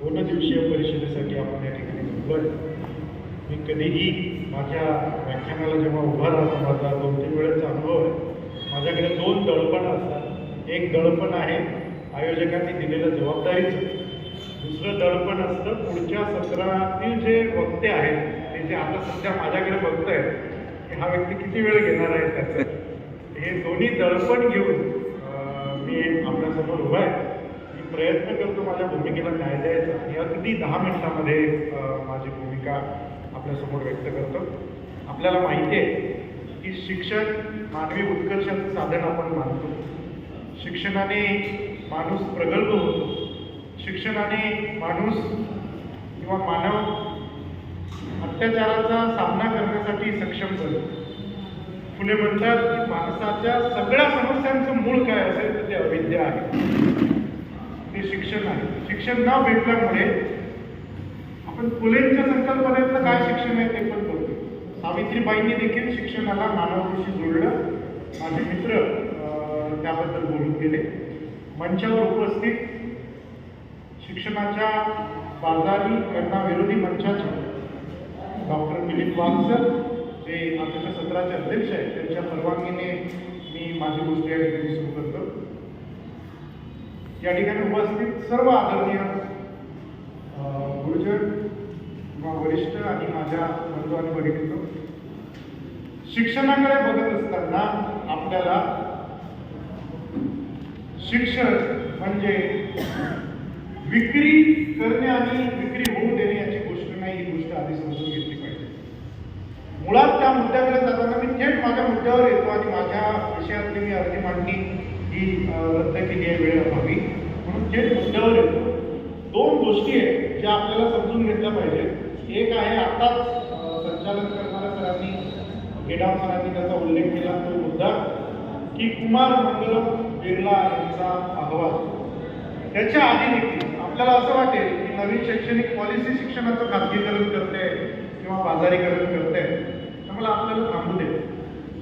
दोन दिवसीय परिषदेसाठी आपण या ठिकाणी जमलोय मी कधीही माझ्या व्याख्यानाला जेव्हा उभा राहतो माझा दोन तीन वेळेचा अनुभव आहे. माझ्याकडे दोन दळपण असतात. एक दळपण आहे आयोजकांनी दिलेलं जबाबदारीचं. दुसरं दडपण असतं पुढच्या सत्रातील जे वक्ते आहेत ते जे आता सध्या माझ्याकडे बघत आहेत की हा व्यक्ती किती वेळ घेणार आहे त्याचं. हे दोन्ही दडपण घेऊन मी आपल्यासमोर उभा आहे. प्रयत्न करतो माझ्या भूमिकेला न्याय द्यायचा आणि अगदी दहा मिनिटामध्ये माझी भूमिका आपल्यासमोर व्यक्त करतो. आपल्याला माहिती आहे की शिक्षण मानवी उत्कर्षाचं साधन आपण मानतो. शिक्षणाने माणूस प्रगल्भ होतो. शिक्षणाने माणूस किंवा मानव अत्याचाराचा सामना करण्यासाठी सक्षम झालं. फुले म्हणतात की माणसाच्या सगळ्या समस्यांचं मूळ काय असेल तर ते अविद्या आहे. ते शिक्षण आहे. शिक्षण न भेटल्यामुळे आपण फुलेंच्या संकल्पनेतलं काय शिक्षण आहे ते पण बघतो. सावित्रीबाईंनी देखील शिक्षणाला मानवाशी जोडलं. माझे मित्र अं, त्याबद्दल बोलून गेले. मंचावर उपस्थित शिक्षणाच्या बाजारी विरोधी मंचाच्या डॉक्टर मिलिंद वागसर जे आमच्या सत्राचे अध्यक्ष आहेत त्यांच्या परवानगीने मी माझी गोष्टी या ठिकाणी सुरू करतो. या ठिकाणी उपस्थित सर्व आदरणीय गुरुजन किंवा वरिष्ठ आणि माझ्या बंधू आणि भगिनींनो शिक्षणाकडे बघत असताना आपल्याला शिक्षण म्हणजे विक्री करणे आणि विक्री होऊ देणे याची गोष्ट नाही ही गोष्ट आधी समजून घेतली पाहिजे. मुळात त्या मुद्द्याकडे जाताना मी थेट माझ्या मुद्द्यावर येतो आणि माझ्या विषयातली मी अर्धी मांडणी ही अं, रद्द केली आहे वेळेअभावी. म्हणून थेट मुद्द्यावर येतो दोन गोष्टी आहेत ज्या आपल्याला समजून घेतल्या पाहिजे एक आहे आताच संचालन करणाऱ्या सरांनी गेडाम सरांनी त्याचा उल्लेख केला तो मुद्दा की कुमार मंगलम बिर्ला यांचा अहवाल. त्याच्या आधी देखील आपल्याला असं वाटेल की नवीन शैक्षणिक पॉलिसी शिक्षणाचं खाजगीकरण करते किंवा बाजारीकरण करते. तर मला आपल्याला थांबू दे.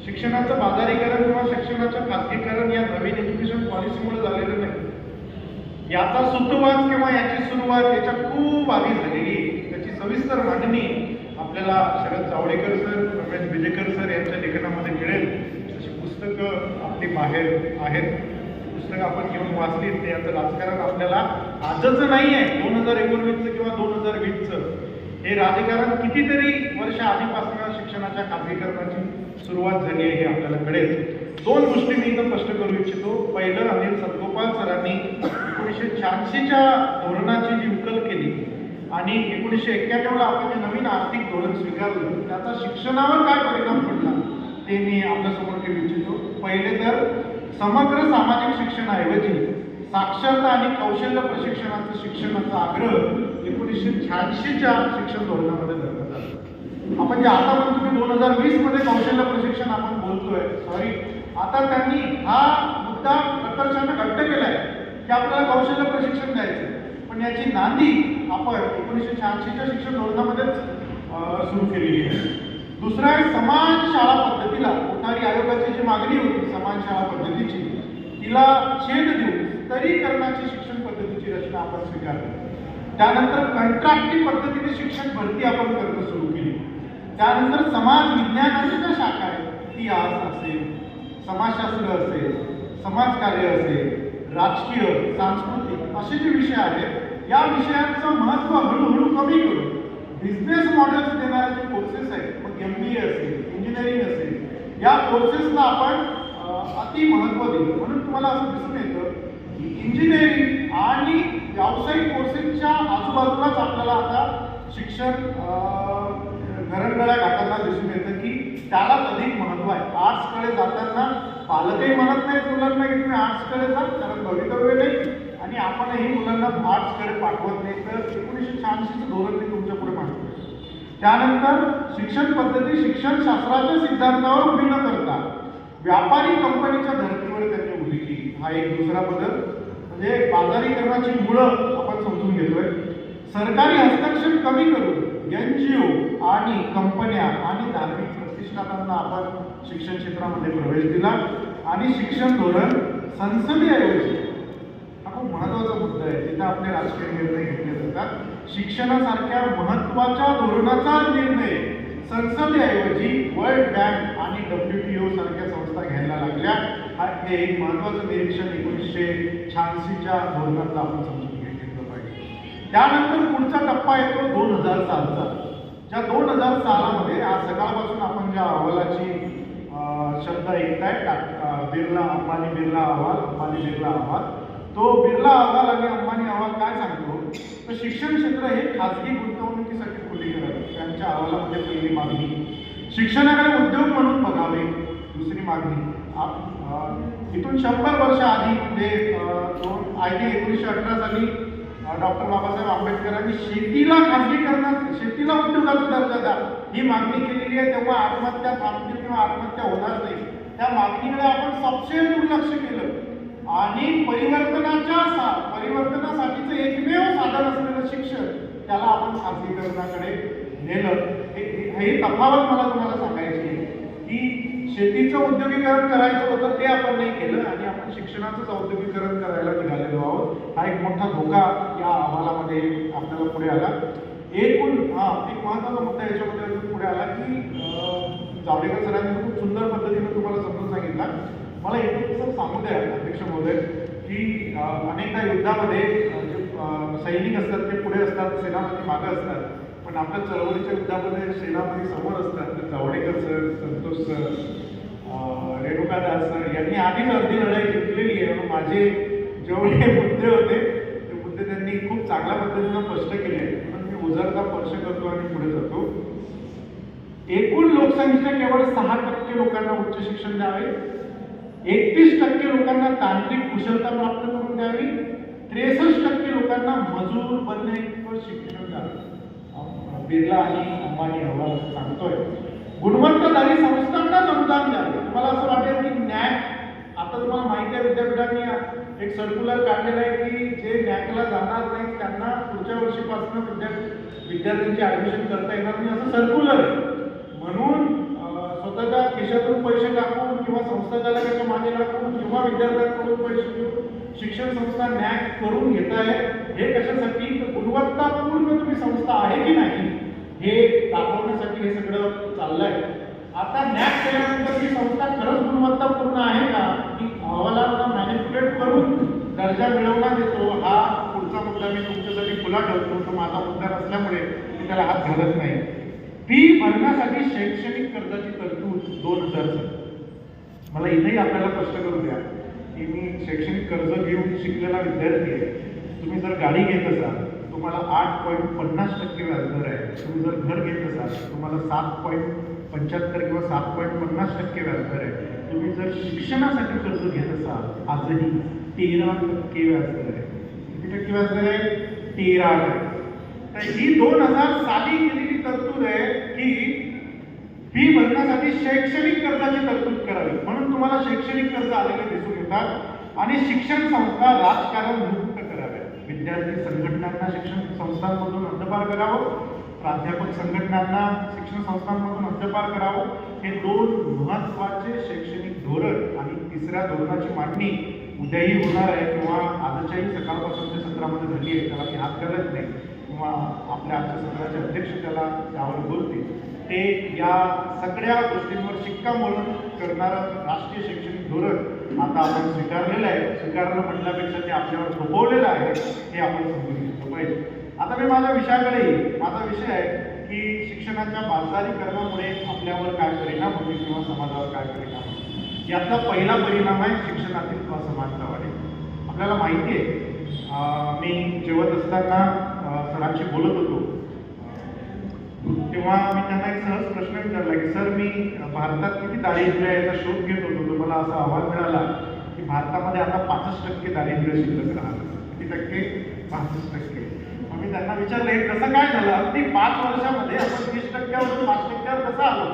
शिक्षणाचं बाजारीकरण किंवा शिक्षणाचं खाजगीकरण या नवीन एज्युकेशन पॉलिसीमुळे झालेलं नाही. याचा सुतवाद किंवा याची सुरुवात याच्या खूप आधी झालेली त्याची सविस्तर मांडणी आपल्याला शरद जावडेकर सर रमेश विजेकर सर यांच्या लेखनामध्ये मिळेल. अशी पुस्तकं आपली बाहेर आहेत. पुस्तकं आपण घेऊन वाचली ते याचं राजकारण आपल्याला आजच नाही आहे. दोन हजार एकोणवीसचं किंवा दोन हजार वीसचं. हे राजकारण कितीतरी वर्ष आधीपासून शिक्षणाच्या खाजगीकरणाची सुरुवात झाली आहे हे आपल्याला कळेल. दोन गोष्टी मी इथं स्पष्ट करू इच्छितो. पहिलं अनिल सतगोपाल सरांनी एकोणीसशे शहाऐंशीच्या धोरणाची जी उकल केली आणि एकोणीसशे एक्क्याण्णवला आपण जे नवीन आर्थिक धोरण स्वीकारलं त्याचा शिक्षणावर काय परिणाम पडला ते मी आपल्यासमोर ठेवू इच्छितो. पहिले तर समग्र सामाजिक शिक्षणाऐवजी साक्षरता आणि कौशल्य प्रशिक्षणाचं शिक्षणाचा आग्रह एकोणीसशे शहाऐंशीच्या शिक्षण धोरणामध्ये धरण्यात आपण जे आता म्हणतो की दोन हजार वीसमध्ये कौशल्य प्रशिक्षण आपण बोलतोय सॉरी आता त्यांनी हा मुद्दा प्रकर्षाने घट्ट केलाय की आपल्याला कौशल्य प्रशिक्षण द्यायचं पण याची नांदी आपण एकोणीसशे शहाऐंशीच्या शिक्षण धोरणामध्येच सुरू केलेली आहे. दुसरा आहे समान शाळा पद्धतीला कोठारी आयोगाची जी मागणी होती समान शाळा पद्धतीची तिला छेद देऊन स्तरीकरणाची शिक्षण पद्धतीची रचना आपण स्वीकारली. त्यानंतर कंत्राटी पद्धतीने शिक्षण भरती आपण करणं सुरू केली. त्यानंतर समाज विज्ञानाची ज्या शाखा आहे ती आज असेल. समाजशास्त्र असेल समाजकार्य असेल राजकीय सांस्कृतिक असे जे विषय आहेत या विषयांचं महत्त्व हळूहळू कमी करून बिझनेस मॉडेल्स देणारे जे कोर्सेस आहेत मग एम बी ए असेल इंजिनिअरिंग असेल या कोर्सेसला आपण अति महत्त्व दिलं म्हणून तुम्हाला असं दिसून येतं की इंजिनिअरिंग आणि व्यावसायिक कोर्सेसच्या आजूबाजूलाच आपल्याला आता शिक्षण घरंगळ्या घाताना दिसून येतं की त्यालाच अधिक महत्त्व आहे. आर्ट्सकडे जाताना पालकही म्हणत नाहीत मुलांना की तुम्ही आर्ट्सकडे जा कारण भवितव्य नाही आणि आपणही मुलांना आर्ट्सकडे पाठवत नाही. तर एकोणीसशे शहाऐंशीचं धोरण मी तुमच्यापुढे मांडतो त्यानंतर शिक्षण पद्धती शिक्षण शास्त्राच्या सिद्धांतावर उभी न करता व्यापारी कंपनीच्या धर्तीवर त्यांनी उभी केली. हा एक दुसरा बदल. म्हणजे बाजारीकरणाची मुळं आपण समजून घेतोय. सरकारी हस्तक्षेप कमी आणि कंपन्या आणि धार्मिक प्रतिष्ठानांना आपण शिक्षण क्षेत्रामध्ये प्रवेश दिला. आणि शिक्षण धोरण संसदेऐवजी हा खूप महत्त्वाचा मुद्दा आहे. तिथं आपले राजकीय निर्णय घेतले जातात. शिक्षणासारख्या महत्त्वाच्या धोरणाचा निर्णय संसदेऐवजी वर्ल्ड बँक आणि डब्ल्यू टी ओ सारख्या संस्था घ्यायला लागल्या. हा हे एक महत्त्वाचं निरीक्षण एकोणीसशे शहाऐंशीच्या धोरणातलं आपण समजून घेतलं पाहिजे. त्यानंतर पुढचा टप्पा येतो दोन हजार सालचा. ज्या दोन हजार सालामध्ये आज सकाळपासून आपण ज्या अहवालाची शब्द ऐकताय बिर्ला अंबानी बिर्ला अहवाल अंबानी बिर्ला अहवाल तो बिर्ला अहवाल आणि अंबानी अहवाल काय सांगतो? तर शिक्षण क्षेत्र हे खाजगी गुंतवणुकीसाठी खुले करावे त्यांच्या अहवालामध्ये पहिली मागणी शिक्षणाकडे उद्योग म्हणून बघावे दुसरी मागणी इथून शंभर वर्ष आधी म्हणजे दोन आय टी एकोणीसशे अठरा साली डॉक्टर बाबासाहेब आंबेडकरांनी शेतीला खाजगीकरणात शेतीला उद्योगाचा दर्जा द्या ही मागणी केलेली आहे तेव्हा आत्महत्या थांबतील किंवा आत्महत्या होणार नाही. त्या मागणीकडे आपण सबसे दुर्लक्ष केलं. आणि परिवर्तनाच्या सा परिवर्तनासाठीचं एकमेव साधन असलेलं शिक्षण त्याला आपण खाजगीकरणाकडे नेलं. हे हे- तफावत मला तुम्हाला सांगायची आहे. की शेतीचं उद्योगीकरण करायचं होतं ते आपण नाही केलं. आणि आपण शिक्षणाचंच औद्योगिकरण करायला निघालेलो आहोत. हा एक मोठा धोका या अहवालामध्ये आपल्याला पुढे आला. एकूण हा एक महत्त्वाचा मुद्दा याच्यामध्ये पुढे आला की जावडेकर सरांनी खूप सुंदर पद्धतीने तुम्हाला समजून सांगितला. मला एकच सांगू द्या अध्यक्ष महोदय की अनेकदा युद्धामध्ये जे सैनिक असतात ते पुढे असतात सेनापती मागे असतात. पण आपल्या चळवळीच्या युद्धामध्ये सेनापती समोर असतात तर Javadekar sir Santosh sir Renukadas sir यांनी आधीच अर्धी लढाई जिंकलेली आहे. म्हणून माझे जेवढे मुद्दे होते ते मुद्दे त्यांनी खूप चांगल्या पद्धतीनं स्पष्ट केले. आहेत म्हणून स्पर्श करतो आणि पुढे जातो. एकूण लोकसंख्येच्या केवळ सहा टक्के लोकांना उच्च शिक्षण द्यावे. एकतीस टक्के लोकांना तांत्रिक कुशलता प्राप्त करून द्यावी. त्रेसष्ट टक्के लोकांना मजूर बनणे शिक्षण द्यावे. बिर्ला आणि अंबानी अहवाल सांगतोय. गुणवत्ताधारी संस्थांनाच अनुदान द्यावे. तुम्हाला असं वाटेल की न्याय आता तुम्हाला माहिती आहे विद्यापीठांनी एक सर्क्युलर काढलेलं आहे की जे नॅकला जाणार नाही त्यांना पुढच्या वर्षीपासून विद्या विद्यार्थ्यांची ऍडमिशन करता येणार नाही. असं सर्क्युलर आहे. म्हणून स्वतःच्या खिशातून पैसे टाकून किंवा संस्था चालकाच्या मागे लागून किंवा विद्यार्थ्यांकडून पैसे घेऊन शिक्षण संस्था नॅक करून घेत आहे हे कशासाठी? गुणवत्तापूर्ण तुम्ही संस्था आहे की नाही हे दाखवण्यासाठी हे सगळं चाललंय. आता नॅक केल्यानंतर ही संस्था खरंच गुणवत्तापूर्ण आहे का? की अहवालांना मॅनिप्युलेट करून दर्जा मिळवला देतो. हा पुढचा मुद्दा मी तुमच्यासाठी खुला ठेवतो. तो माझा मुद्दा नसल्यामुळे मी त्याला हात घालत नाही. फी भरण्यासाठी शैक्षणिक कर्जाची तरतूद दोन हजार मला इथेही आपल्याला प्रश्न करू द्या की मी शैक्षणिक कर्ज घेऊन शिकलेला विद्यार्थी आहे. तुम्ही जर गाडी घेत असाल तुम्हाला आठ पॉईंट पन्नास टक्के व्याजदर आहे. तुम्ही जर घर घेत असाल तुम्हाला सात पॉईंट पंच्याहत्तर किंवा सात पॉईंट पन्नास टक्के व्याजदर आहे. तुम्ही जर शिक्षणासाठी कर्ज घेत असाल आजही तेरा टक्के व्याजदर आहे. किती टक्के व्याजदर आहे? तेरा टक्के. तर ही दोन हजार साली केलेली तरतूद आहे की फी भरण्यासाठी शैक्षणिक कर्जाची तरतूद करावी. म्हणून तुम्हाला शैक्षणिक कर्ज आलेले दिसून येतात आणि शिक्षण संस्था राजकारण मुक्त कराव्या विद्यार्थी संघटनांना शिक्षण संस्थांमधून हद्दपार करावं. प्राध्यापक संघटनांना शिक्षण संस्थांमधून हद्दपार करावं हे दोन महत्त्वाचे शैक्षणिक धोरण आणि तिसऱ्या धोरणाची मांडणी उद्याही होणार आहे किंवा आजच्याही सकाळपासूनच्या सत्रामध्ये झाली आहे त्याला मी हात घालत नाही. किंवा आपल्या आजच्या सत्राचे अध्यक्ष त्याला त्यावर बोलतील. ते या सगळ्या गोष्टींवर शिक्कामोर्तब करणारं राष्ट्रीय शैक्षणिक धोरण आता आपण स्वीकारलेलं आहे. स्वीकारलं म्हटल्यापेक्षा ते आपल्यावर थोपवलेलं आहे हे आपण समजून घेतलं पाहिजे. आता मी माझ्या विषयाकडे येईल माझा विषय आहे की शिक्षणाच्या बाजारीकरणामुळे आपल्यावर काय परिणाम होते किंवा समाजावर काय परिणाम होते यातला पहिला परिणाम आहे शिक्षणातील असमानता वाढेल. आपल्याला माहिती आहे मी जेवत असताना सरांशी बोलत होतो. तेव्हा मी त्यांना एक सहज प्रश्न विचारला की सर मी भारतात किती दारिद्र्य आहे याचा शोध घेत होतो. तर मला असा अहवाल मिळाला की भारतामध्ये आता पासष्ट टक्के दारिद्र्य शिल्लक राहतं. किती टक्के? पासष्ट टक्के. आम्ही त्यांना विचारलं हे कसं काय झालं? अगदी पाच वर्षामध्ये आपण वीस टक्क्यावरून पाच टक्क्यावर कसं आलो?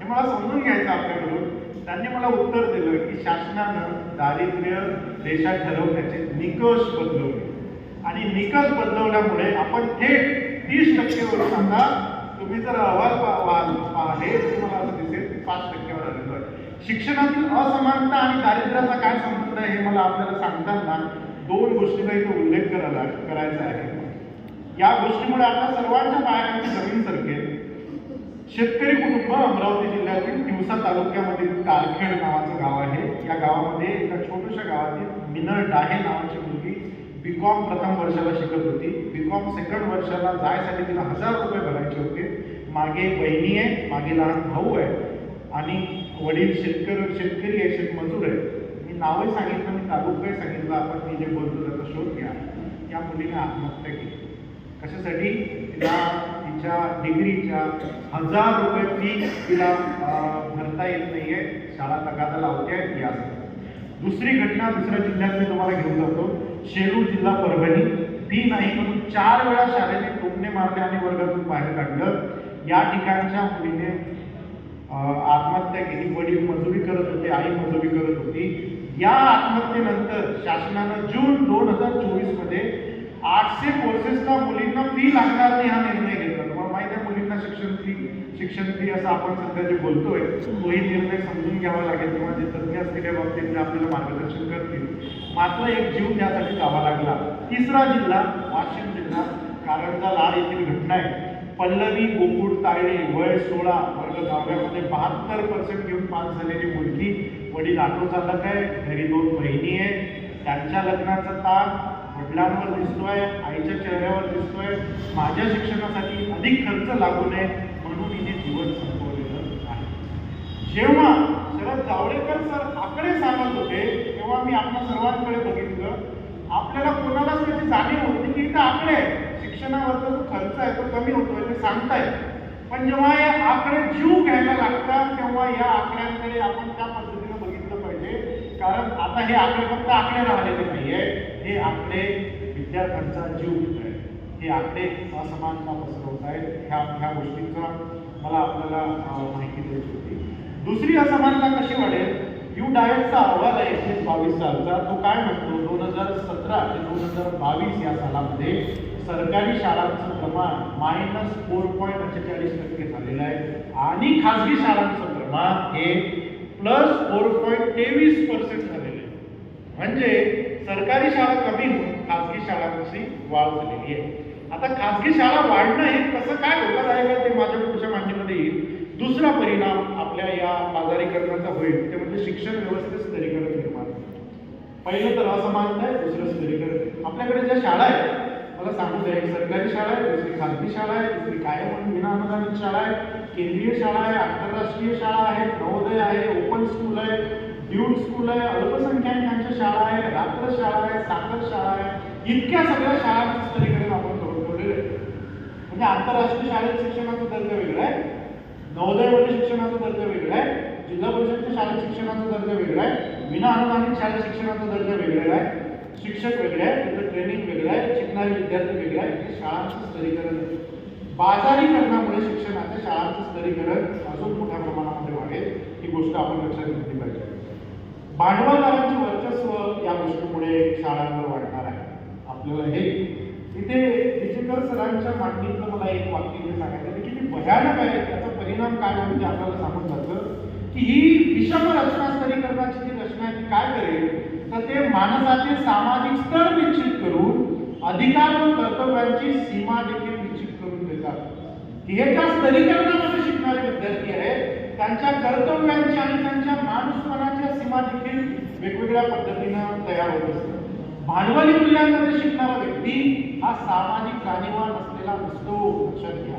हे मला समजून घ्यायचं आपल्याकडून. त्यांनी मला उत्तर दिलं की शासनानं दारिद्र्य देशात ठरवण्याचे निकष बदलवले. आणि निकष बदलवल्यामुळे आपण थेट तीस टक्केवरून आता तुम्ही जर अहवाल पा- वा- पाहिले तुम्हाला असं दिसेल की पाच टक्क्यावर आलेलो आहे शिक्षणातील असमानता आणि दारिद्र्याचा काय संबंध आहे हे मला आपल्याला सांगताना दोन गोष्टीचा इथे उल्लेख करायला करायचा आहे. या गोष्टीमुळे आता सर्वांच्या पायाखाली जमीन सरकेल शेतकरी कुटुंब अमरावती जिल्ह्यातील दिवसा तालुक्यामधील कारखेड नावाचं गाव आहे. या गावामध्ये एका छोट्याशा गावातील मिनर डाहे नावाची मुलगी बी कॉम प्रथम वर्षाला शिकत होती. बी कॉम सेकंड वर्षाला जायसाठी तिला हजार रुपये भरायचे होते. मागे बहिणी आहे मागे लहान भाऊ आहे आणि वडील शेतकरी शेतकरी आहे शेतमजूर आहे. मी नावही सांगितलं मी तालुकाही सांगितलं. आपण मी जे बोलतो त्याचा शोध घ्या. या मुलीने आत्महत्या केली. कशासाठी? तिला तिच्या डिग्रीच्या हजार रुपये फी तिला भरता येत नाहीये. शाळा तगादा लावते आहे यासाठी दुसरी घटना दुसऱ्या जिल्ह्यात मी तुम्हाला घेऊन जातो. शेरू जिल्हा परभणी. फी नाही म्हणून चार वेळा शाळेने टोमणे मारले आणि वर्गातून बाहेर काढलं. या ठिकाणच्या मुलीने आत्महत्या केली. वडील मजुरी करत होते आई मजुरी करत होती. या आत्महत्येनंतर शासनानं जून दोन हजार चोवीसमध्ये आठशे कोर्सेसला मुलींना फी लागणार नाही हा निर्णय घेतला. तुम्हाला माहिती आहे मुलींना शिक्षण फी शिक्षण फी असं आपण सध्या जे बोलतोय तोही निर्णय समजून घ्यावा लागेल किंवा जे तज्ज्ञ असतील बाबतीत आपल्याला मार्गदर्शन करतील. मात्र एक जीव त्यासाठी जावा लागला. तिसरा जिल्हा वाशिम जिल्हा. कारंजा लाड येथील घटना आहे. पल्लवी गोकुळ तायडे वय सोळा वर्ग दहाव्यामध्ये बहात्तर पर्सेंट घेऊन पास झालेली मुलगी वडील ऑटो चालक आहे घरी दोन बहिणी आहेत. त्यांच्या लग्नाचा ताण वडिलांवर दिसतोय आईच्या चेहऱ्यावर दिसतोय. माझ्या शिक्षणासाठी अधिक खर्च लागू नये म्हणून हिने जीवन संपवलेलं आहे. जेव्हा शरद जावडेकर सर आकडे सांगत होते तेव्हा मी आपल्या सर्वांकडे बघितलं. आपल्याला कोणालाच त्याची जाणीव होती की इथं आकडे आहे शिक्षणावरचा जो खर्च आहे तो कमी होतोय ते सांगतायत. पण जेव्हा या आकडे जीव घ्यायला लागतात तेव्हा या आकड्यांकडे आपण त्या पद्धतीने बघितलं पाहिजे. कारण आता हे आकडे फक्त आकडे राहिलेले आहे हे आपले विद्यार्थ्यांचा जीव घेत आहेत हे आपले असमानता पसरवत आहेत. ह्या ह्या गोष्टींचा मला आपल्याला माहिती द्यायची होती. दुसरी असमानता कशी वाढेल? यू डायटचा अहवाल आहे एकवीस बावीस सालचा. तो काय म्हणतो? दोन हजार सतरा ते दोन हजार बावीस या सालामध्ये सरकारी शाळांचं प्रमाण मायनस फोर पॉईंट अठ्ठेचाळीस टक्के झालेलं आहे. आणि खाजगी शाळांचं प्रमाण हे प्लस फोर पॉईंट तेवीस पर्सेंट झालेलं आहे. म्हणजे सरकारी शाळा कमी होऊन खाजगी कशी वाढ झालेली आहे. आता खाजगी शाळा वाढणं हे कसं काय धोकादायक आहे ते माझ्या पुढच्या मांडणीमध्ये येईल. दुसरा परिणाम आपल्या या बाजारीकरणाचा होईल ते म्हणजे शिक्षण व्यवस्थेत स्तरीकरण निर्माण पहिलं तर असमानता आहे दुसरं स्तरीकरण आपल्याकडे ज्या शाळा आहेत मला सांगू द्या एक सरकारी शाळा आहे दुसरी खाजगी शाळा आहे दुसरी कायम म्हणून विना अनुदानित शाळा आहे केंद्रीय शाळा आहे आंतरराष्ट्रीय शाळा आहे नवोदय आहे ओपन स्कूल आहे ड्यूट स्कूल आहे अल्पसंख्याकांच्या शाळा आहे रात्र शाळा आहे साखर शाळा आहे इतक्या सगळ्या शाळांचं स्तरीकरण आपण करून ठेवलेलं आहे म्हणजे आंतरराष्ट्रीय शाळेत शिक्षणाचा दर्जा वेगळा आहे. नवोदयमध्ये शिक्षणाचा दर्जा वेगळा आहे. जिल्हा परिषदच्या शाळेत शिक्षणाचा दर्जा वेगळा आहे. विना अनुदानित शाळेत शिक्षणाचा दर्जा वेगळा आहे. शिक्षक वेगळे आहे तिथं ट्रेनिंग वेगळं आहे शिकणारे विद्यार्थी वेगळे आहे हे शाळांचं स्तरीकरण बाजारीकरणामुळे शिक्षणाच्या शाळांचं स्तरीकरण अजून मोठ्या प्रमाणामध्ये वाढेल. ही गोष्ट आपण लक्षात घेतली पाहिजे. भांडवलदारांचे वर्चस्व या गोष्टीमुळे शाळांवर वाढणार आहे. आपल्याला हे तिथे डिजिटल सरांच्या मांडणीतलं मला एक वाक्य इथे सांगायचं आहे की किती भयानक आहे त्याचा परिणाम काय होईल ते आपल्याला सांगून जातं की ही विषम रचना स्तरीकरणाची जी रचना आहे ती काय करेल? तर ते माणसाचे सामाजिक स्तर निश्चित करून अधिकार व कर्तव्यांची सीमा देखील निश्चित करून देतात. की हे ज्या स्तरीकरणामध्ये शिकणारे विद्यार्थी आहेत त्यांच्या कर्तव्यांची आणि त्यांच्या माणूसपणाच्या सीमा देखील वेगवेगळ्या पद्धतीनं तयार होत असतात. भांडवली मूल्यांमध्ये शिकणारा व्यक्ती हा सामाजिक जाणीवा नसलेला नसतो लक्षात घ्या.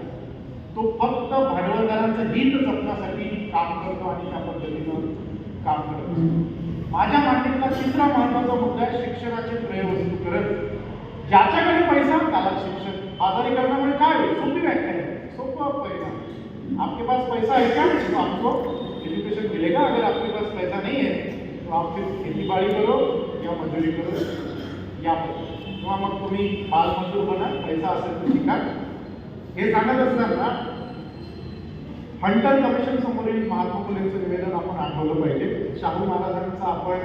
तो फक्त भांडवलदारांचं हित जपण्यासाठी काम करतो आणि त्या पद्धतीनं काम करत असतो. माझ्या मांडणीतला तिसरा महत्त्वाचा मुद्दा आहे शिक्षणाचे त्रयवस्तूकरण ज्याच्याकडे पैसा त्याला शिक्षण. बाजारीकरणामुळे काय होईल? सोपी व्याख्या आहे. सोपं परिणाम. आपके पास पैसा है क्या? तो आपको एजुकेशन मिलेगा? अगर आपके पास पैसा नहीं है तो आप फिर खेती बाड़ी करो या मजदूरी करो या किंवा मग तुम्ही बालमजूर बना पैसा असेल तर शिका हे सांगत असताना हंटर कमिशन समोरील महात्मा फुलेंचं निवेदन आपण आठवलं पाहिजे. शाहू महाराजांचा आपण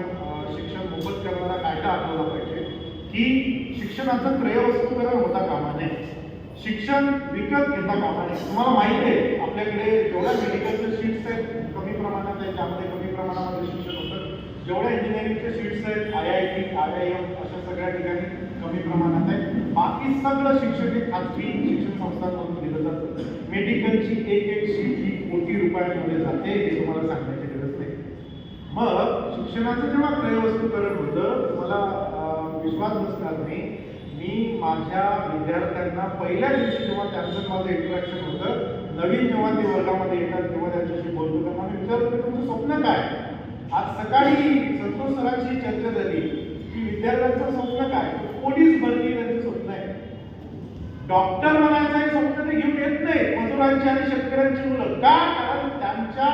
शिक्षण मोफत करणारा कायदा आठवला पाहिजे की शिक्षणाचं त्रयवस्तूकरण होता कामा नये शिक्षण विकत घेता कामा नये तुम्हाला माहिती आहे आपल्याकडे जेवढ्या मेडिकलचे सीट्स आहेत कमी प्रमाणात आहेत त्यामध्ये कमी प्रमाणामध्ये शिक्षण होतं. जेवढ्या इंजिनिअरिंगचे सीट्स आहेत I I T I I M अशा सगळ्या ठिकाणी कमी प्रमाणात आहे. बाकी सगळं शिक्षण हे खाजगी शिक्षण संस्थांमधून दिलं जातं. मेडिकलची एक एक सीट ही कोटी रुपयांमध्ये जाते हे तुम्हाला सांगण्याची गरज नाही. मग शिक्षणाचं जेव्हा क्रयवस्तूकरण होतं मला विश्वास बसणार नाही. मी माझ्या विद्यार्थ्यांना पहिल्या दिवशी जेव्हा त्यांचं माझं इंटरॅक्शन होतं नवीन जेव्हा ते वर्गामध्ये येतात तेव्हा त्यांच्याशी बोलतो त्यांना मी विचारतो की तुमचं स्वप्न काय? आज सकाळी संतोष सरांची चर्चा झाली की विद्यार्थ्यांचं स्वप्न काय? पोलीस बनली त्यांचं स्वप्न आहे. डॉक्टर बनायचं हे स्वप्न ते घेऊन येत नाही मजुरांची आणि शेतकऱ्यांची मुलं. का? कारण त्यांच्या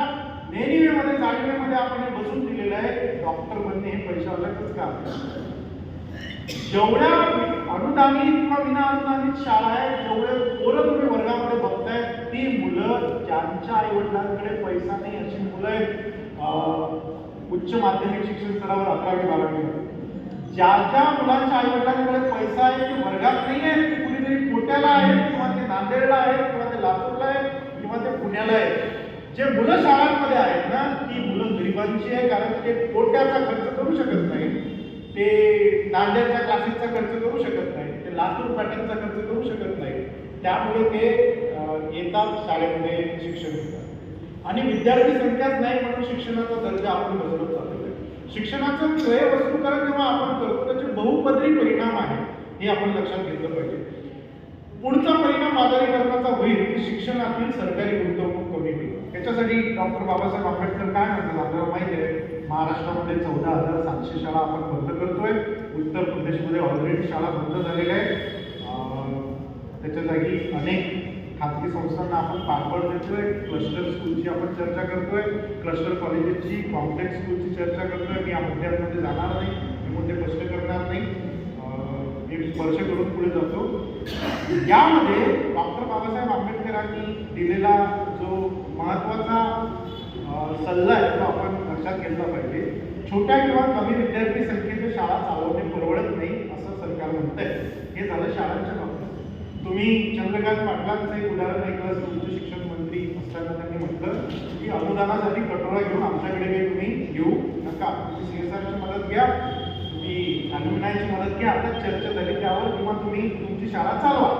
नेहमीमध्ये जाणीवेमध्ये आपण हे बसून दिलेलं आहे. डॉक्टर बनणे हे पैशावाल्याचंच काम जेवढ्या अनुदानित किंवा विना अनुदानित शाळा आहेत जेवढे पोरं तुम्ही वर्गामध्ये बघताय ती मुलं ज्यांच्या आई वडिलांकडे पैसा नाही अशी मुलं आहेत उच्च माध्यमिक शिक्षण स्तरावर अकरावी बारावी. ज्या ज्या मुलांच्या आई वडिलांकडे पैसा आहे ते वर्गात नाही आहेत ते कुणीतरी कोट्याला आहेत किंवा ते नांदेडला आहेत किंवा ते लातूरला आहेत किंवा ते पुण्याला आहेत. जे मुलं शाळांमध्ये आहेत ना ती मुलं गरिबांची आहे कारण ते कोट्याचा खर्च करू शकत नाही ते नांदेडच्या क्लासेसचा खर्च करू शकत नाही ते लातूर पॅटर्नचा खर्च करू शकत नाही. त्यामुळे ते येतात शाळेमध्ये शिक्षण घेतात. आणि विद्यार्थी संख्याच नाही म्हणून शिक्षणाचा दर्जा आपण बदलत चाललेलो शिक्षणाचं क्रय वस्तूकरण जेव्हा आपण करतो त्याचे बहुपदरी परिणाम आहे हे आपण लक्षात घेतलं पाहिजे. पुढचा परिणाम बाजारीकरणाचा होईल की शिक्षणातील सरकारी गुंतवणूक कमी होईल. त्याच्यासाठी डॉक्टर बाबासाहेब आंबेडकर काय म्हणतात आपल्याला माहिती आहे? महाराष्ट्रामध्ये चौदा हजार सातशे शाळा आपण बंद करतोय. उत्तर प्रदेशमध्ये ऑलरेडी शाळा बंद झालेल्या आहेत. त्याच्या जागी अनेक खाजगी संस्थांना आपण पाठबळ देतोय. क्लस्टर स्कूलची आपण चर्चा करतोय. क्लस्टर कॉलेजेसची कॉम्प्लेक्स स्कूलची चर्चा करतोय. मी या मुद्द्यांमध्ये जाणार नाही. हे मुद्दे स्पष्ट करणार नाही. मी स्पर्श करून पुढे जातो. यामध्ये डॉक्टर बाबासाहेब आंबेडकरांनी दिलेला जो महत्त्वाचा सल्ला आहे तो आपण लक्षात घेतला पाहिजे. छोट्या किंवा कमी विद्यार्थी संख्येच्या शाळा चालवणे परवडत नाही असं सरकार म्हणतंय. हे झालं शाळांच्या बाबतीत. तुम्ही चंद्रकांत पाटलांचं एक उदाहरण ऐकलं असेल उच्च शिक्षण मंत्री असताना त्यांनी म्हटलं की अनुदानासाठी कटोरा घेऊन आमच्याकडे काही तुम्ही घेऊ नका. तुम्ही सीएसआरची मदत घ्या. तुम्ही अल्युमिनायची मदत घ्या. आता चर्चा झाली त्यावर किंवा तुम्ही तुमची शाळा चालवा.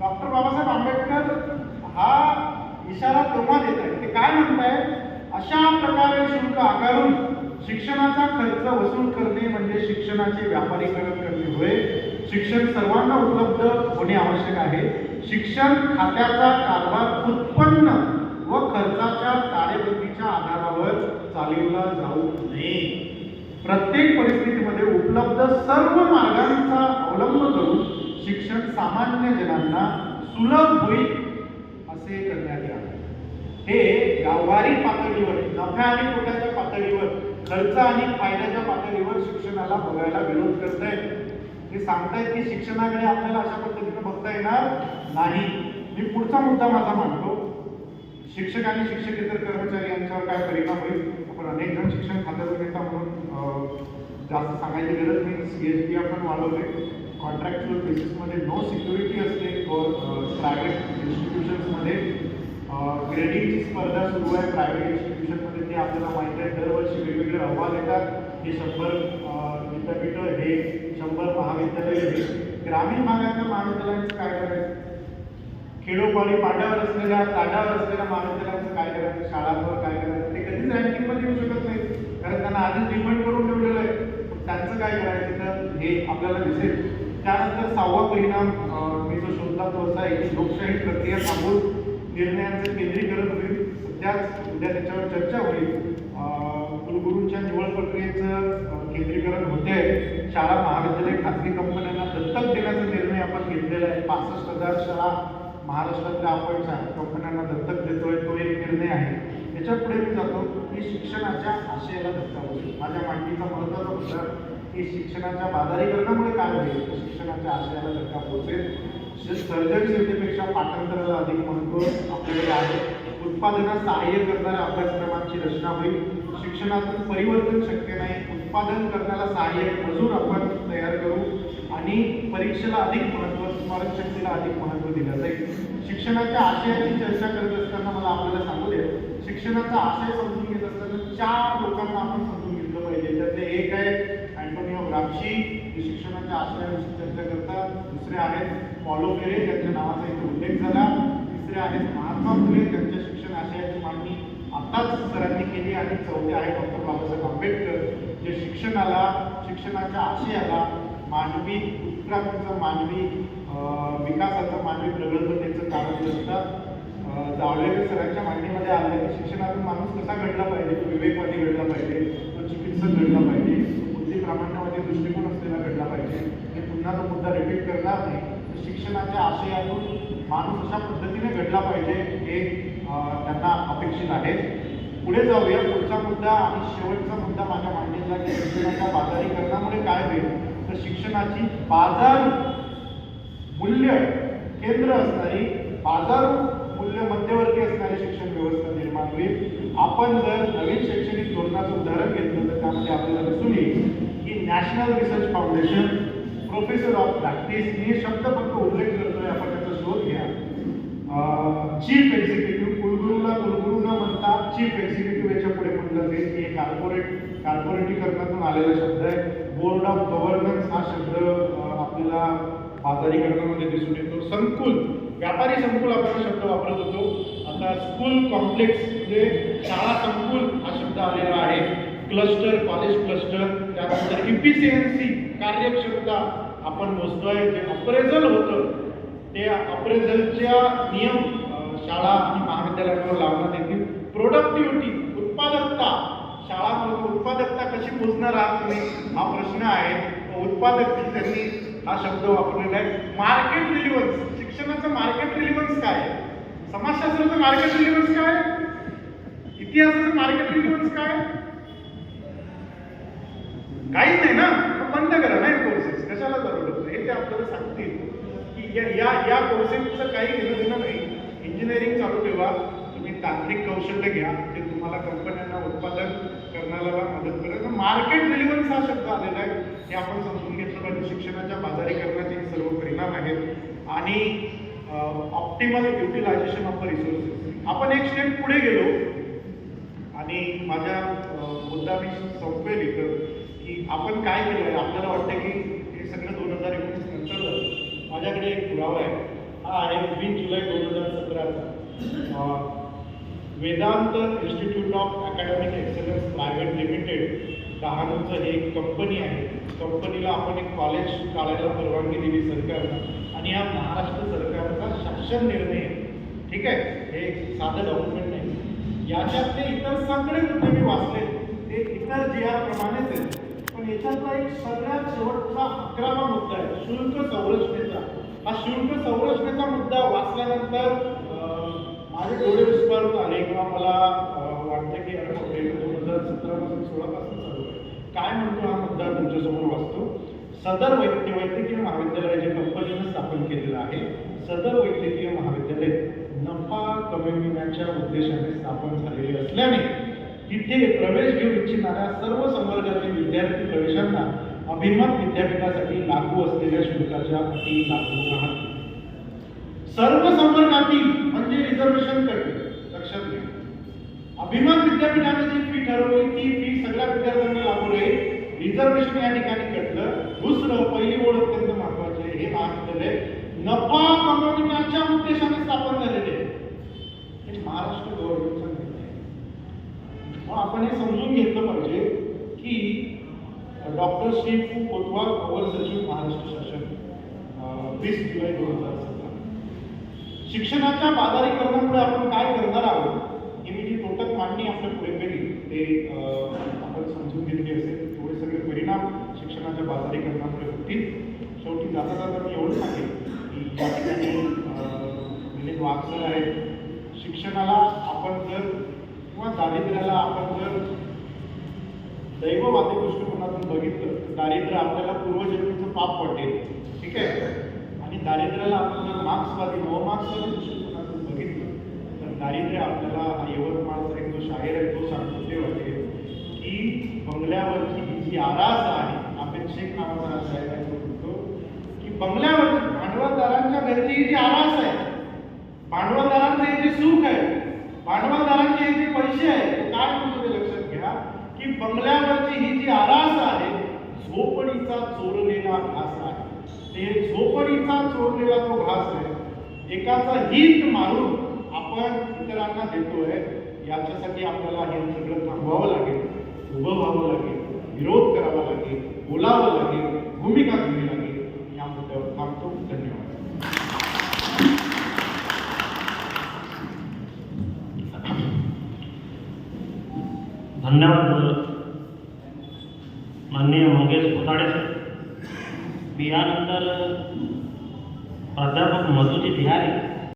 डॉक्टर बाबासाहेब आंबेडकर हा इशारा तेव्हा देत आहेत. ते काय म्हणताय अशा प्रकारे शुल्क आकारून शिक्षणाचा खर्च वसूल करणे म्हणजे शिक्षणाचे व्यापारीकरण करणे होय. शिक्षण सर्वांना उपलब्ध होणे आवश्यक आहे. शिक्षण खात्याचा कारभार उत्पन्न व खर्चाच्या ताळेबंदीच्या आधारावर चालवला जाऊ नये. प्रत्येक परिस्थितीमध्ये उपलब्ध सर्व मार्गांचा अवलंब करून शिक्षण सामान्य जनांना सुलभ होईल हे व्यावहारिक पातळीवर नफ्या आणि तोट्याच्या पातळीवर खर्च आणि फायद्याच्या पातळीवर शिक्षणाला बघायला विरोध करत आहेत ते सांगतायत की शिक्षणाकडे आपल्याला अशा पद्धतीने बघता येणार नाही. मी पुढचा मुद्दा माझा मांडतो. शिक्षक आणि शिक्षकेतर कर्मचारी यांच्यावर काय परिणाम होईल? आपण अनेक जण शिक्षण खात्याचा नेता म्हणून जास्त सांगायची गरज नाही. सी एस पी आपण वाढवले कॉन्ट्रॅक्च्युअल बेसिसमध्ये नो सिक्युरिटी असते. प्रायव्हेट इन्स्टिट्यूशन्समध्ये ग्रेडिंगची स्पर्धा सुरू आहे. प्रायव्हेट इन्स्टिट्यूशनमध्ये ते आपल्याला माहिती आहे. दरवर्षी वेगवेगळे अहवाल येतात. हे शंभर विद्यापीठं हे शंभर महाविद्यालय हे ग्रामीण भागातल्या महाविद्यालयांचं काय करायचं? खेडोपाडी पाड्यावर असलेल्या ताड्यावर असलेल्या महाविद्यालयांचं काय करायचं? शाळांवर काय करायचं? ते कधीच रँकिंगमध्ये येऊ शकत नाही कारण त्यांना आधीच डिमांड करून ठेवलेलं आहे. त्यांचं काय करायचं तर हे आपल्याला दिसेल. त्यानंतर सहावा परिणाम मी जो शोधला तो असा आहे की लोकशाही प्रक्रिया थांबून निर्णयांचं केंद्रीकरण होईल त्याच उद्या त्याच्यावर चर्चा होईल. कुलगुरूंच्या निवड प्रक्रियेचं केंद्रीकरण होते शाळा महाविद्यालय खाजगी कंपन्यांना दत्तक देण्याचा निर्णय आपण घेतलेला आहे. पासष्ट हजार शाळा महाराष्ट्रातल्या आपण कंपन्यांना दत्तक देतोय तो एक निर्णय आहे. त्याच्या पुढे मी जातो की शिक्षणाच्या आशयाला धक्का बसेल माझ्या मांडणीचा महत्त्वाचा मुद्दा की शिक्षणाच्या बाजारीकरणामुळे काय होईल? शिक्षणाच्या आशयाला धक्का पोहोचेल. श- सेवेपेक्षा पाठांतराला अधिक महत्त्व आपल्याकडे आहे उत्पादनात सहाय्य करणाऱ्या अभ्यासक्रमांची रचना होईल. शिक्षणातून परिवर्तन शक्य नाही. उत्पादन करण्याला सहाय्य मजूर आपण तयार करू आणि परीक्षेला अधिक महत्त्व स्मरणशक्तीला अधिक महत्त्व दिलं जाईल. शिक्षणाच्या आशयाची चर्चा करत असताना मला आपल्याला सांगू दे शिक्षणाचा आशय समजून घेत असताना चार लोकांना आपण समजून घेतलं पाहिजे. त्यातले एक आहे अँटोनिओ ग्रामशी शिक्षणाच्या आशयाविषयी चर्चा करतात. दुसरे आहेत पॉलो फेरे त्यांच्या नावाचा इथे उल्लेख झाला. तिसरे आहेत महात्मा फुले त्यांच्या शिक्षण आशयाची मांडणी आताच सरांनी केली आणि चौथे आहे डॉक्टर बाबासाहेब आंबेडकर जे शिक्षणाला शिक्षणाच्या आशयाला मानवी उत्क्रांतीचं मानवी विकासाचं मानवी प्रगल्भतेचं कारण असतात जावळेकर सरांच्या मांडणीमध्ये आलं की शिक्षणातून माणूस कसा घडला पाहिजे? तो विवेकवादी घडला पाहिजे. तो चिकित्सक घडला पाहिजे. तो दृष्टिकोन असलेला घडला पाहिजे. हे पुन्हा तो मुद्दा रिपीट करणार नाही. तर शिक्षणाच्या आशयातून माणूस अशा पद्धतीने घडला पाहिजे हे त्यांना अपेक्षित आहे. पुढे जाऊया. पुढचा मुद्दा आणि शेवटचा मुद्दा माझ्या मांडणीचा की शिक्षणाच्या बाजारीकरणामुळे काय होईल? तर शिक्षणाची बाजार मूल्य केंद्र असणारी बाजार मूल्य मध्यवर्ती असणारी शिक्षण व्यवस्था निर्माण होईल. आपण जर नवीन शैक्षणिक धोरणाचं उदाहरण घेतलं तर त्यामध्ये आपल्याला दिसून येईल की national research foundation professor of practice हे शब्द फक्त उल्लेख करतोय. आपण त्याचा शोध घ्या. चीफ एक्झिक्युटिव्ह कुलगुरूला कुलगुरू न म्हणता चीफ एक्झिक्युटिव्ह याच्यापुढे म्हटलं जाईल की हे कॉर्पोरेट कॉर्पोरेटीकरणातून आलेला शब्द आहे. बोर्ड ऑफ गव्हर्नन्स हा शब्द आपल्याला बाजारीकरणामध्ये दिसून येतो. संकुल व्यापारी संकुल आपण शब्द वापरत होतो. आता स्कूल कॉम्प्लेक्स म्हणजे शाळा संकुल हा शब्द आलेला आहे. क्लस्टर कॉलेज क्लस्टर त्यानंतर इफिशियन्सी कार्यक्षमता आपण मोजतोय. जे अप्रेझल होतं ते अप्रेझलच्या नियम शाळा आणि महाविद्यालयांवर लावण्यात येतील. प्रोडक्टिव्हिटी उत्पादकता. शाळांमधून उत्पादकता कशी मोजणार आहात तुम्ही? हा प्रश्न आहे. उत्पादक त्यांनी हा शब्द वापरलेला आहे. मार्केट रिलिव्हन्स शिक्षणाचं मार्केट रिलिव्हन्स काय समाजशास्त्राचं मार्केट रिलिव्हन्स काय इतिहासाचं मार्केट रिलिव्हन्स काय काहीच नाही ना? बंद करा नाही कोर्सेस कशाला चालू ठेवतो हे ते आपल्याला सांगतील की या या कोर्सेसचं काही घेणं देणं नाही. इंजिनिअरिंग चालू ठेवा. तुम्ही तांत्रिक कौशल्य घ्या. ते तुम्हाला कंपन्यांना उत्पादन करण्याला मदत करेल. मार्केट रिलिव्हन्स हा शब्द आलेला आहे. हे आपण समजून घेतलं पाहिजे. शिक्षणाच्या बाजारीकरणाचे सर्व परिणाम आहेत. आणि optimal utilization of the resources आपण एक स्टेप पुढे गेलो. आणि माझ्या मुद्दा मी संपवेल इथं की आपण काय केलं आहे आपल्याला वाटतं की हे सगळं दोन हजार एकोणीस नंतर माझ्याकडे एक पुरावा आहे. हा आहे वीस जुलै दोन हजार सतराचा Vedant institute of academic excellence private limited डहाणूचं हे एक कंपनी आहे. कंपनीला आपण एक कॉलेज काढायला परवानगी दिली सरकारनं आणि हा महाराष्ट्र सरकारचा शासन निर्णय आहे. ठीक आहे? हे साधं डॉक्युमेंट नाही. याच्यात ते इतर सगळे मुद्दे मी वाचले. ते इतर जी प्रमाणेच आहेत. पण याच्यातला एक सगळ्यात शेवटचा अकरावा मुद्दा आहे. शुल्क संरचनेचा. हा शुल्क संरचनेचा मुद्दा वाचल्यानंतर माझे डोळे विस्फारून आले किंवा मला वाटतं की दोन हजार सतरापासून सोळापासून चालू आहे. काय म्हणतो हा मुद्दा तुमच्यासमोर वाचतो? सदर वैद्य वैद्यकीय महाविद्यालय जे कंपनीनं स्थापन केलेलं आहे. सदर वैद्यकीय महाविद्यालय नफा कमविण्याच्या उद्देशाने स्थापन झालेले असल्याने तिथे प्रवेश घेऊ इच्छिणाऱ्या सर्व संवर्गातील विद्यार्थी प्रवेशांना अभिमत विद्यापीठासाठी लागू असलेल्या शुल्काच्या अटी लागू राहतील. सर्व संवर्गातील म्हणजे रिझर्वेशन करते लक्षात घ्या. अभिमान विद्यापीठाने जी फी ठरवली ती फी सगळ्या विद्यार्थ्यांना लागू नये रिझर्वेशन या ठिकाणी कटलं. दुसरं पहिली ओळ अत्यंत महत्वाची आहे. हे महाविद्यालय नफा कमविण्याच्या उद्देशाने स्थापन झालेले. हे महाराष्ट्र गव्हर्नमेंटचा निर्णय मग आपण हे समजून घेतलं पाहिजे की डॉक्टर श्री पू. कोतवाल अवर सचिव महाराष्ट्र शासन वीस जुलै दोन हजार सतरा. शिक्षणाच्या बाजारीकरणामुळे आपण काय करणार आहोत? तोटक आपलं कुठेतरी ते आपण समजून घेतली असेल तेवढे सगळे परिणाम शिक्षणाच्या बाजारीकरणामुळे होतील शेवटी जाता जाता मी एवढं सांगेन की या ठिकाणी अं, सर आहेत. शिक्षणाला आपण जर किंवा दारिद्र्याला आपण जर दैववादी दृष्टिकोनातून बघितलं तर दारिद्र्य आपल्याला पूर्वजन्मीचं पाप वाटेल ठीक आहे? आणि दारिद्र्याला आपण जर मार्क्सवादी नवमार्क्सवादी दृष्टिकोनातून बघितलं तर दारिद्र्य आपल्याला हा शाहीर आहे तो सांगतो ते वाटते की बंगल्यावरची जी आरास आहे आपण शेख नावाचा साहेब आहे तो म्हणतो की बंगल्यावरची भांडवलदारांच्या घरची ही जी आरास आहे भांडवलदारांचं हे जे सुख आहे भांडवलदारांचे हे जे पैसे आहेत ते काय म्हणतो ते लक्षात घ्या की बंगल्यावरची ही जी आरास आहे झोपडीचा चोरलेला घास आहे. ते झोपडीचा चोरलेला तो घास आहे. एकाचा हित मारून आपण इतरांना देतोय याच्यासाठी आपल्याला हे सगळं थांबवावं लागेल उभं व्हावं लागेल विरोध करावा लागेल बोलावं लागेल भूमिका घ्यावी लागेल. या मुद्द्यावर थांबतो धन्यवाद. धन्यवाद माननीय मंगेश कोताडे सर. मी यानंतर प्राध्यापक मधुजी बिहारी